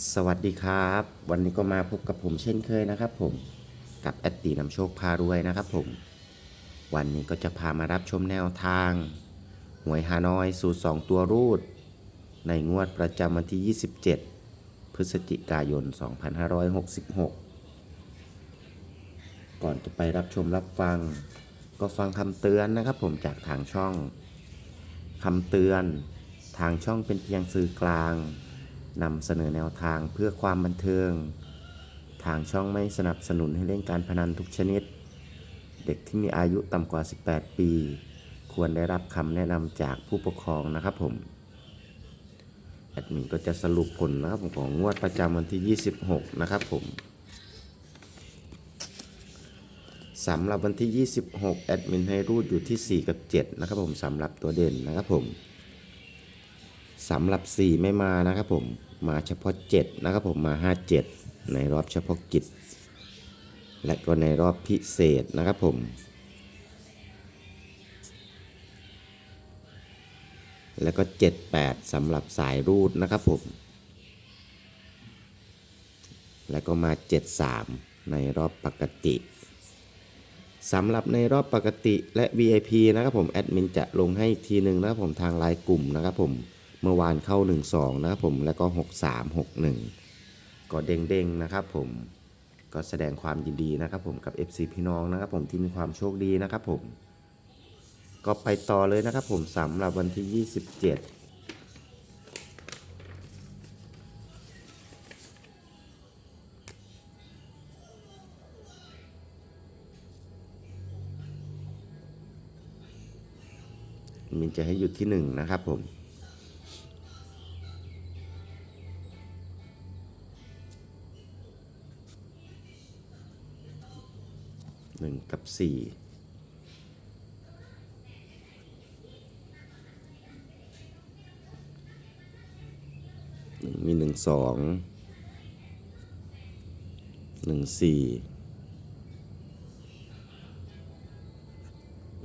สวัสดีครับ วันนี้ก็มาพบกับผมเช่นเคยนะครับ ผมกับแอดตีนำโชคพารวยนะครับ ผม วันนี้ก็จะพามารับชมแนวทาง หวยฮานอยสูตร2ตัวรูด ในงวดประจำวันที่ 27 พฤศจิกายน 2566 ก่อนจะไปรับชมรับฟัง ก็ฟังคำเตือนนะครับ ผมจากทางช่องคำเตือน ทางช่องเป็นเพียงสื่อกลาง นำเสนอแนวทางเพื่อความบันเทิง ทางช่องไม่สนับสนุนให้เล่นการพนันทุกชนิด เด็กที่มีอายุต่ำกว่า 18 ปี ควรได้รับคำแนะนำจากผู้ปกครองนะครับผม แอดมินก็จะสรุปผลนะครับผมของงวดประจำวันที่ 26 นะครับผมสำหรับวันที่ 26 แอดมินให้รูดอยู่ที่ 4 กับ 7 นะครับผมสำหรับตัวเด่นนะครับผม สำหรับ 4 ไม่มานะครับผมมาเฉพาะ 7 นะครับผมมา 57 ในรอบเฉพาะกิจ และก็ในรอบพิเศษนะครับผม แล้วก็ 78สำหรับสายรูดนะครับผม แล้วก็มา 73 ในรอบปกติสำหรับในรอบปกติและ VIP นะครับผมแอดมินจะลงให้อีกทีหนึ่งนะครับผมทางไลน์กลุ่มนะครับผม เมื่อวานเข้า 1-2 นะครับผมแล้วก็ 6361 ก็เด้งๆนะครับผมก็แสดงความยินดีนะครับผมกับ FC พี่น้องนะครับผมที่มีความโชคดีนะครับผม ก็ไปต่อเลยนะครับผมสำหรับวันที่ 27มินจะให้หยุดที่หนึ่งนะครับผม หนึ่งกับสี่มีหนึ่งสองหนึ่งสี่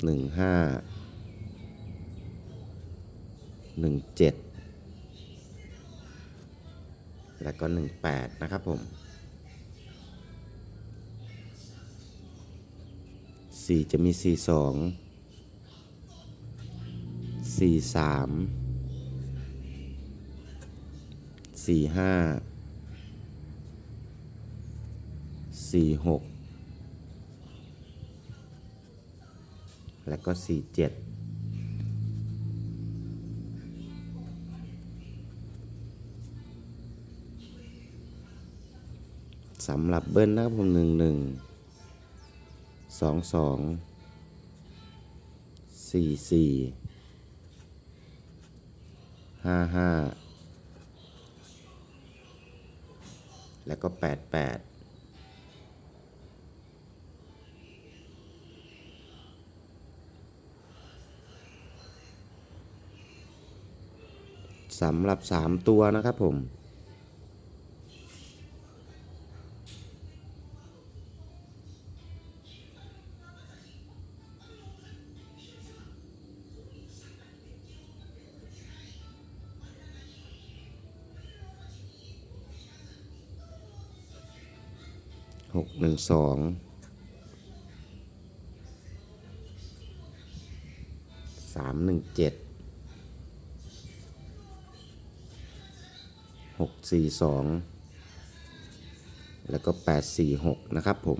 หนึ่งห้าหนึ่งเจ็ดแล้วก็หนึ่งแปดนะครับผม สี่จะมีสี่สองสี่สามสี่ห้าสี่หกแล้วก็สี่เจ็ดสำหรับเบิ้ลนะครับผมหนึ่งหนึ่ง สองสองสี่สี่ห้าห้าแล้วก็แปดแปดสำหรับสามตัวนะครับผม หกหนึ่งสองสามหนึ่งเจ็ดหกสี่สองแล้วก็แปดสี่หกนะครับผม